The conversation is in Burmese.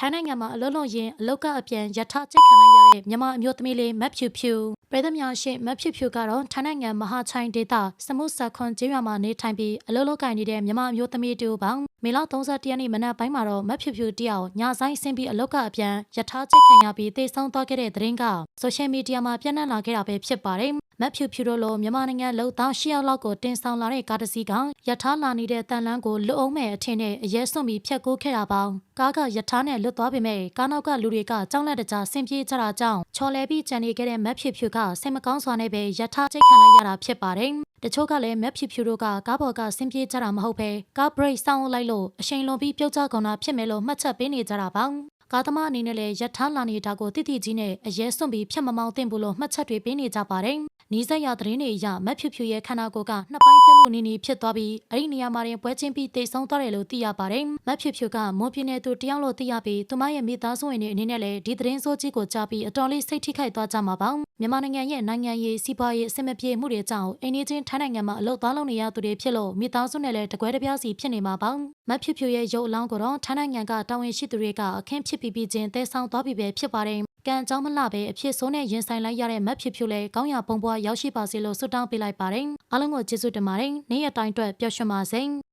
ထိုင်းနိုင်ငံမှာအလုပ်လုပ်ရင်းအလုပ်ကအပြန်ယထာကျိတ်ခံလိုက်ရတဲ့မြန်မာအမျိုးသမီးလေးမတ်ဖြူဖြူပြည်သူများရှိမတ်ဖြူဖြူကတော့ထိုင်းနိုင်ငံမဟာချိုင်ဒေသစမုဆာခွန်ကျေးရွာမှာနေထိုင်ပြီးအလုပ်လုပ်ကိုင်နေတဲ့မြန်မာအမျိုးသမီးတူပေါင်းမေလ31ရက်နေ့မနက်ပိုင်းမှာတော့မတ်ဖြူဖြူတယောက်ညဆိုင်ဆင်းပြီးအလုပ်ကအပြန်ယထာကျိတ်ခံရပြီးတေဆုံးသွားခဲ့တဲ့သတင်းကဆိုရှယ်မီဒီယာမှာပြန့်နှံ့လာခဲ့တာပဲဖြစ်ပါတယ် မတ်ဖြူဖြူတို့လိုမြန်မာနိုင်ငံလုံသားရှစ်ယောက်လောက်ကိုတင်ဆောင်လာတဲ့ကားတစ်စီးကယထာလာနေတဲ့တန်လန်းကိုလွတ်အောင်မဲ့အထင်နဲ့အရဲစွန့်ပြီးဖြတ်ကူးခဲ့တာပေါင်းကားကယထာနဲ့လွတ်သွားပေမဲ့ကားနောက်ကလူတွေကကြောက်လက်တကြားဆင်ပြေးကြတာကြောင့်ချော်လဲပြီးကြံနေခဲ့တဲ့မတ်ဖြူဖြူကစိတ်မကောင်းစွာနဲ့ပဲယထာကျိတ်ခံလိုက်ရတာဖြစ်ပါတယ်တချို့ကလည်းမက်ဖြူဖြူတို့ကကားပေါ်ကဆင်းပြေးကြတာမဟုတ်ပဲကားဘရိတ်စောင်းလိုက်လို့အရှိန်လွန်ပြီးပြုတ်ကျကုန်တာဖြစ်မယ်လို့မှတ်ချက်ပေးနေကြတာပါ ကားသမားအနေနဲ့လည်းယထာလာနေတာကိုတိတိကြီးနဲ့အရဲစွန့်ပြီးဖြတ်မမောင်းသင့်ဘူးလို့မှတ်ချက်တွေပေးနေကြပါတယ်။နီးစပ်ရသတင်းတွေအရမက်ဖြူဖြူရဲ့ခန္ဓာကိုယ်ကနှစ်ပိုင်းပြက်လို့နေနေဖြစ်သွားပြီးအဲ့ဒီနေရာမှာရင်ပွဲချင်းပြီးတိတ်ဆုံးသွားတယ်လို့သိရပါတယ်။မက်ဖြူဖြူကမွန်ပြည်နယ်သူတယောက်လို့သိရပြီးသူမရဲ့မိသားစုဝင်တွေအနေနဲ့လည်းဒီသတင်းစိုးကြီးကိုကြားပြီးအတော်လေးစိတ်ထိခိုက်သွားကြမှာပါ။မြန်မာနိုင်ငံရဲ့နိုင်ငံရေးစီးပွားရေးအဆင်မပြေမှုတွေကြောင့်အိန္ဒိချင်းထိုင်းနိုင်ငံမှာအလုပ်သွားလုပ်နေရသူတွေဖြစ်လို့မိသားစုနဲ့လည်းတကွဲတပြားစီဖြစ်နေမှာပါ။မက်ဖြူဖြူရဲ့ရုပ်အလောင်းကိုတော့ထိုင်းနိုင်ငံကတာဝန်ရှိသူတွေကအခင်းဖြစ်ပြီးပြီးချင်းတဲဆောင်သွားပြီပဲဖြစ်ပါတယ်။ကံကြောင်းမလှပဲအဖြစ်ဆိုးနဲ့ရင်ဆိုင်လိုက်ရတဲ့မက်ဖြူဖြူလည်းကောင်းရာပုံပွားရောက်ရှိပါစေလို့ဆုတောင်းပေးလိုက်ပါတယ်။အားလုံးကိုကျေးဇူးတင်ပါတယ်။နေ့ရက်တိုင်းအတွက်ပျော်ရွှင်ပါစေ။